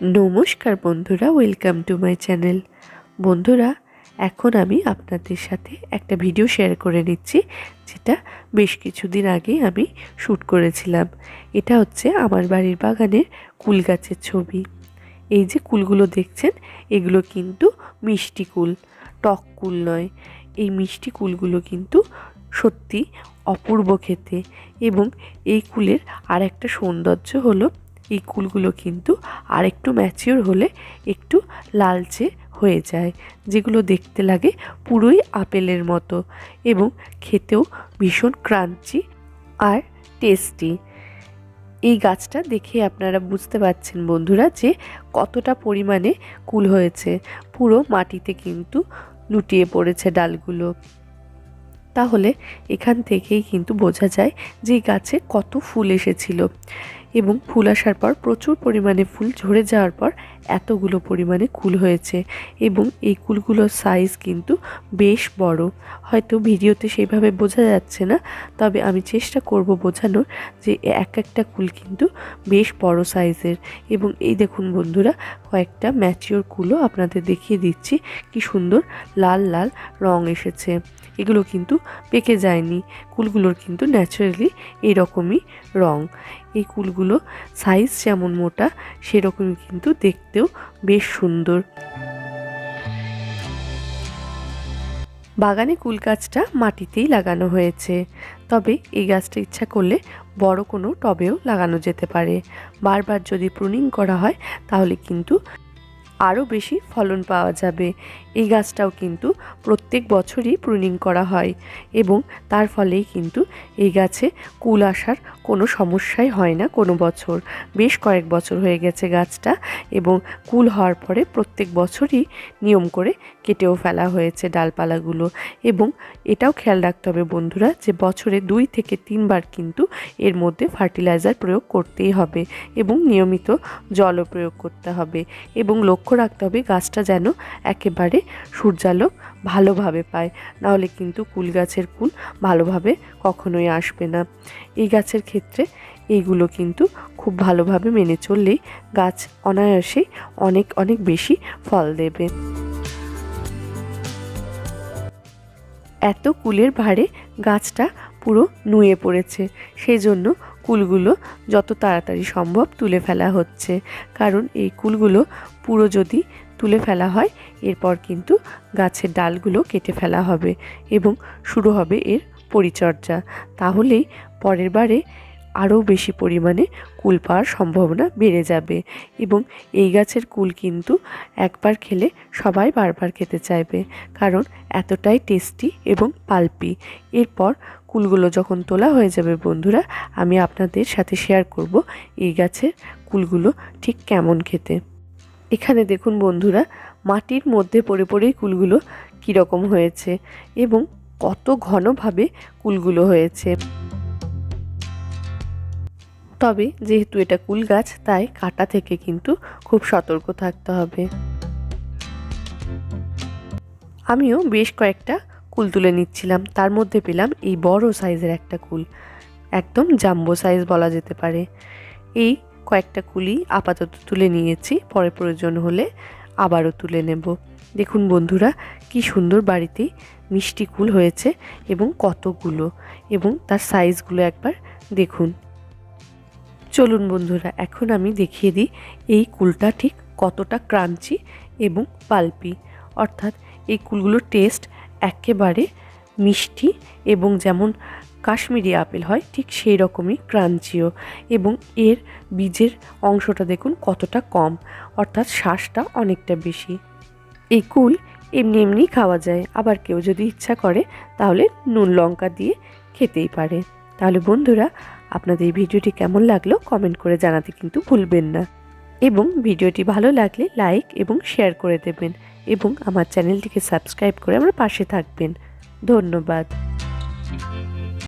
নমস্কার বন্ধুরা welcome to my channel বন্ধুরা, এখন আমি আপনাদের সাথে একটা ভিডিও শেয়ার করে নিচ্ছি, যেটা বেশ কিছুদিন আগে আমি শ্যুট করেছিলাম। এটা হচ্ছে আমার বাড়ির বাগানের কুল গাছের ছবি। এই যে কুলগুলো দেখছেন, এগুলো কিন্তু মিষ্টি কুল, টক কুল নয়। এই মিষ্টি কুলগুলো কিন্তু সত্যি অপূর্ব খেতে। এবং এই কুলের আর একটা সৌন্দর্য হলো এই কুলগুলো কিন্তু আর একটু ম্যাচিওর হলে একটু লালচে হয়ে যায়, যেগুলো দেখতে লাগে পুরোই আপেলের মতো এবং খেতেও ভীষণ ক্রাঞ্চি আর টেস্টি এই গাছটা দেখে আপনারা বুঝতে পারছেন বন্ধুরা যে কতটা পরিমাণে কুল হয়েছে, পুরো মাটিতে কিন্তু লুটিয়ে পড়েছে ডালগুলো। তাহলে এখান থেকেই কিন্তু বোঝা যায় যে গাছে কত ফুল এসেছিল। এবং ফুল আসার পর প্রচুর পরিমাণে ফুল ঝরে যাওয়ার পর এতগুলো পরিমাণে কুল হয়েছে এবং এই কুলগুলোর সাইজ কিন্তু বেশ বড়। হয়তো ভিডিওতে সেইভাবে বোঝা যাচ্ছে না, তবে আমি চেষ্টা করব বোঝানোর যে এক একটা কুল কিন্তু বেশ বড় সাইজের এবং এই দেখুন বন্ধুরা, কয়েকটা ম্যাচিওর কুলও আপনাদের দেখিয়ে দিচ্ছি, কি সুন্দর লাল লাল রং এসেছে। এগুলো কিন্তু পেকে যায়নি, কুলগুলোর কিন্তু ন্যাচারালি এরকমই রং। এই কুলগুলো সাইজ যেমন মোটা, সেরকমই কিন্তু দেখতেও বেশ সুন্দর। বাগানে কুল গাছটা মাটিতেই লাগানো হয়েছে। তবে এই গাছটা ইচ্ছা করলে বড় কোনো টবেও লাগানো যেতে পারে। বারবার যদি প্রুনিং করা হয়, তাহলে কিন্তু আরও বেশি ফলন পাওয়া যাবে। এই গাছটাও কিন্তু প্রত্যেক বছরই প্রুনিং করা হয় এবং তার ফলেই কিন্তু এই গাছে কুল আসার কোনো সমস্যাই হয় না কোনো বছর। বেশ কয়েক বছর হয়ে গেছে গাছটা এবং কুল হওয়ার পরে প্রত্যেক বছরই নিয়ম করে কেটেও ফেলা হয়েছে ডালপালাগুলো এবং এটাও খেয়াল রাখতে হবে বন্ধুরা যে বছরে দুই থেকে তিনবার কিন্তু এর মধ্যে ফার্টিলাইজার প্রয়োগ করতেই হবে এবং নিয়মিত জলও প্রয়োগ করতে হবে এবং লক্ষ্য রাখতে হবে গাছটা যেন একেবারে সূর্যালোক ভালোভাবে পায়। নাহলে কিন্তু কুল গাছের কুল ভালোভাবে কখনোই আসবে না। এই গাছের ক্ষেত্রে এইগুলো কিন্তু খুব ভালোভাবে মেনে চললেই গাছ অনায়াসেই অনেক অনেক বেশি ফল দেবে। এত কুলের ভারে গাছটা পুরো নুয়ে পড়েছে। সেই জন্য কুলগুলো যত তাড়াতাড়ি সম্ভব তুলে ফেলা হচ্ছে। কারণ এই কুলগুলো পুরো যদি তুলে ফেলা হয়, এরপর কিন্তু গাছের ডালগুলো কেটে ফেলা হবে এবং শুরু হবে এর পরিচর্যা। তাহলেই পরের বারে আরও বেশি পরিমাণে কুল পাওয়ার সম্ভাবনা বেড়ে যাবে এবং এই গাছের কুল কিন্তু একবার খেলে সবাই বারবার খেতে চাইবে কারণ এতটাই টেস্টি এবং পালপি। এরপর কুলগুলো যখন তোলা হয়ে যাবে বন্ধুরা, আমি আপনাদের সাথে শেয়ার করব এই গাছের কুলগুলো ঠিক কেমন খেতে। এখানে দেখুন বন্ধুরা, মাটির মধ্যে পড়ে পড়েই কুলগুলো কীরকম হয়েছে এবং কত ঘনভাবে কুলগুলো হয়েছে। তবে যেহেতু এটা কুল গাছ, তাই কাটা থেকে কিন্তু খুব সতর্ক থাকতে হবে। আমিও বেশ কয়েকটা কুল তুলে নিচ্ছিলাম। তার মধ্যে পেলাম এই বড় সাইজের একটা কুল, একদম জাম্বো সাইজ বলা যেতে পারে। এই কয়েকটা কুলি আপাতত তুলে নিয়েছি, পরে প্রয়োজন হলে আবারও তুলে নেব। দেখুন বন্ধুরা, কি সুন্দর বাড়িতে মিষ্টি কুল হয়েছে এবং কতগুলো, এবং তার সাইজগুলো একবার দেখুন। চলুন বন্ধুরা, এখন আমি দেখিয়ে দিই এই কুলটা ঠিক কতটা ক্রাঞ্চি এবং পালপি। অর্থাৎ এই কুলগুলোর টেস্ট একেবারে মিষ্টি এবং যেমন কাশ্মীরি আপেল হয়, ঠিক সেই রকমই ক্রাঞ্চিও এবং এর বীজের অংশটা দেখুন কতটা কম, অর্থাৎ শ্বাসটা অনেকটা বেশি। এই কুল এমনি এমনি খাওয়া যায়, আবার কেউ যদি ইচ্ছা করে তাহলে নুন লঙ্কা দিয়ে খেতেই পারে। তাহলে বন্ধুরা আপনাদের ভিডিওটি কেমন লাগল কমেন্ট করে জানাতে কিন্তু ভুলবেন না। এবং ভিডিওটি ভালো লাগলে লাইক এবং শেয়ার করে দেবেন এবং আমার চ্যানেলটিকে সাবস্ক্রাইব করে আমার পাশে থাকবেন। ধন্যবাদ।